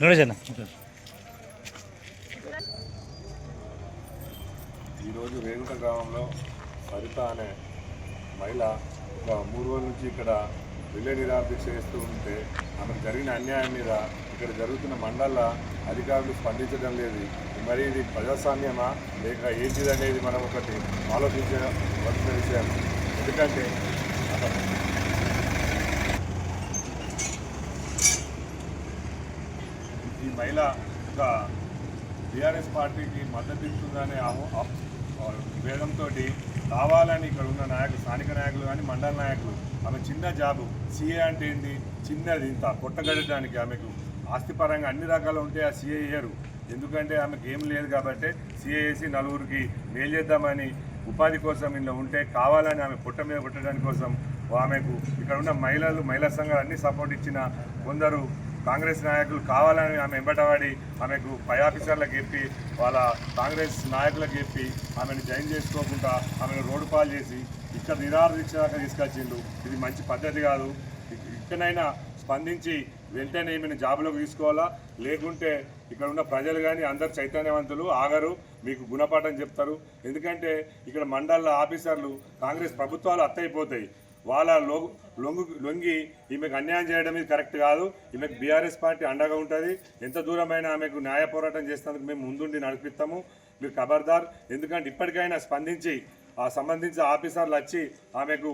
నరేష్ అన్న ఈరోజు రేణుక గ్రామంలో సరిత అనే మహిళ ఒక మూడు రోజుల నుంచి ఇక్కడ రిలే నిరాదీక్ష చేస్తూ ఉంటే ఆమెకు జరిగిన అన్యాయం మీద ఇక్కడ జరుగుతున్న మండల అధికారులు స్పందించడం లేదు. మరి ఇది ప్రజాస్వామ్యమా? లేక ఏంటిది అనేది మనం ఒకటి ఆలోచించవలసిన విషయం. ఎందుకంటే ఈ మహిళ ఒక టీఆర్ఎస్ పార్టీకి మద్దతు ఇస్తుందనే ఆహో- వేదంతో కావాలని ఇక్కడ ఉన్న నాయకులు స్థానిక నాయకులు కానీ మండల నాయకులు ఆమె చిన్న జాబు సీఏ అంటే ఏంటి చిన్నది ఇంత పొట్టగడటానికి ఆమెకు ఆస్తిపరంగా అన్ని రకాలు ఉంటే ఆ సీఏ ఇయ్యరు. ఎందుకంటే ఆమెకు ఏం లేదు కాబట్టి సీఏ వేసి నలుగురికి మేలు చేద్దామని ఉపాధి కోసం ఇలా ఉంటే కావాలని ఆమె పుట్ట మీద కొట్టడానికి కోసం ఆమెకు ఇక్కడ ఉన్న మహిళలు మహిళా సంఘాలు అన్ని సపోర్ట్ ఇచ్చిన కొందరు కాంగ్రెస్ నాయకులు కావాలని ఆమె వెంబటవాడి ఆమెకు పై ఆఫీసర్లకు చెప్పి వాళ్ళ కాంగ్రెస్ నాయకులకు చెప్పి ఆమెను జాయిన్ చేసుకోకుండా ఆమెను రోడ్డు పాలు చేసి ఇక్కడ నిరాహార దీక్ష దాకా తీసుకొచ్చిండు. ఇది మంచి పద్ధతి కాదు. ఇక్కడైనా స్పందించి వెంటనే ఈమెను జాబులోకి తీసుకోవాలా? లేకుంటే ఇక్కడ ఉన్న ప్రజలు కానీ అందరు చైతన్యవంతులు ఆగరు. మీకు గుణపాఠం చెప్తారు. ఎందుకంటే ఇక్కడ మండల ఆఫీసర్లు కాంగ్రెస్ ప్రభుత్వాలు అత్తయిపోతాయి వాళ్ళ లొంగు లొంగు లొంగి ఈమెకు అన్యాయం చేయడం ఇది కరెక్ట్ కాదు. ఈమెకు బీఆర్ఎస్ పార్టీ అండగా ఉంటుంది. ఎంత దూరమైన ఆమెకు న్యాయ పోరాటం చేసినందుకు మేము ముందుండి నడిపిస్తాము. మీరు ఖబర్దార్ ఎందుకంటే ఇప్పటికైనా స్పందించి ఆ సంబంధించిన ఆఫీసర్లు వచ్చి ఆమెకు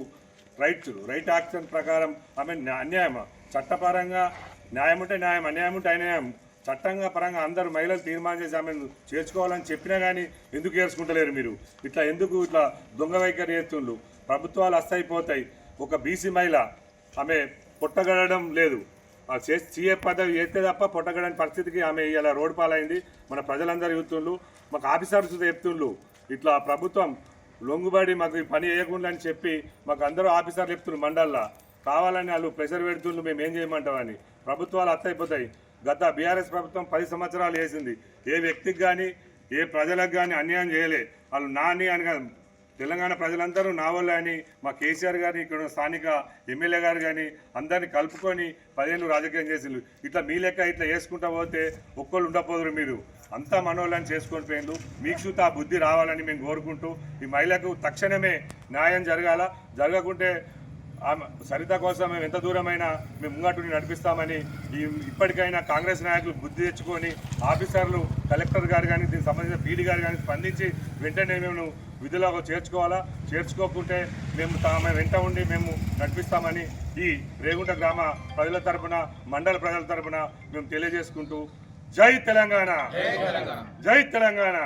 రైట్ రైట్ యాక్షన్ ప్రకారం ఆమె అన్యాయం చట్టపరంగా న్యాయం ఉంటే న్యాయం అన్యాయం ఉంటే అన్యాయం. చట్టంగా పరంగా అందరూ మహిళలు తీర్మానం చేసి ఆమెను చేర్చుకోవాలని చెప్పినా కానీ ఎందుకు చేర్చుకుంటలేరు మీరు? ఇట్లా ఎందుకు ఇట్లా దొంగ వైఖరి చేస్తుండ్రు? ప్రభుత్వాలు అస్తయిపోతాయి ఒక బీసీ మహిళ ఆమె పుట్టగడడం లేదు. ఆ చే సీఏ పదవి చేస్తే తప్ప పొట్టగడని పరిస్థితికి ఆమె ఇలా రోడ్డు పాలైంది. మన ప్రజలందరూ చెబుతుండ్రు మాకు ఆఫీసర్స్ చెప్తుండ్రు. ఇట్లా ప్రభుత్వం లొంగుబడి మాకు ఈ పని వేయకుండా అని చెప్పి మాకు అందరూ ఆఫీసర్లు చెప్తున్నారు మండల్లో. కావాలని వాళ్ళు ప్రెషర్ పెడుతుండ్రు. మేము ఏం చేయమంటామని ప్రభుత్వాలు అత్తయిపోతాయి గత బీఆర్ఎస్ ప్రభుత్వం పది సంవత్సరాలు వేసింది ఏ వ్యక్తికి కానీ ఏ ప్రజలకు కానీ అన్యాయం చేయలే. వాళ్ళు నాని అని కాదు. తెలంగాణ ప్రజలందరూ నా వల్ల అని మా కేసీఆర్ గారిని ఇక్కడ స్థానిక ఎమ్మెల్యే గారు కానీ అందరినీ కలుపుకొని పదిహేను రాజకీయం చేసిండ్రు. ఇట్లా మీ లెక్క ఇట్లా వేసుకుంటా పోతే ఒక్కళ్ళు ఉండపోదురు మీరు. అంతా మనోళ్ళని చేసుకొని పోయిండు మీకు చూత ఆ బుద్ధి రావాలని మేము కోరుకుంటూ ఈ మహిళకు తక్షణమే న్యాయం జరగాల. జరగకుంటే ఆమె సరిత కోసం మేము ఎంత దూరమైనా మేము ముంగటుని నడిపిస్తామని ఈ ఇప్పటికైనా కాంగ్రెస్ నాయకులు బుద్ధి తెచ్చుకొని ఆఫీసర్లు కలెక్టర్ గారు కానీ దీనికి సంబంధించిన పీడీ గారు కానీ స్పందించి వెంటనే మేము విధులో చేర్చుకోవాలా? చేర్చుకోకుంటే మేము తామె వెంట ఉండి మేము నడిపిస్తామని ఈ రేగుంట గ్రామ ప్రజల తరపున మండల ప్రజల తరపున మేము తెలియజేసుకుంటూ జై తెలంగాణ! జై తెలంగాణ!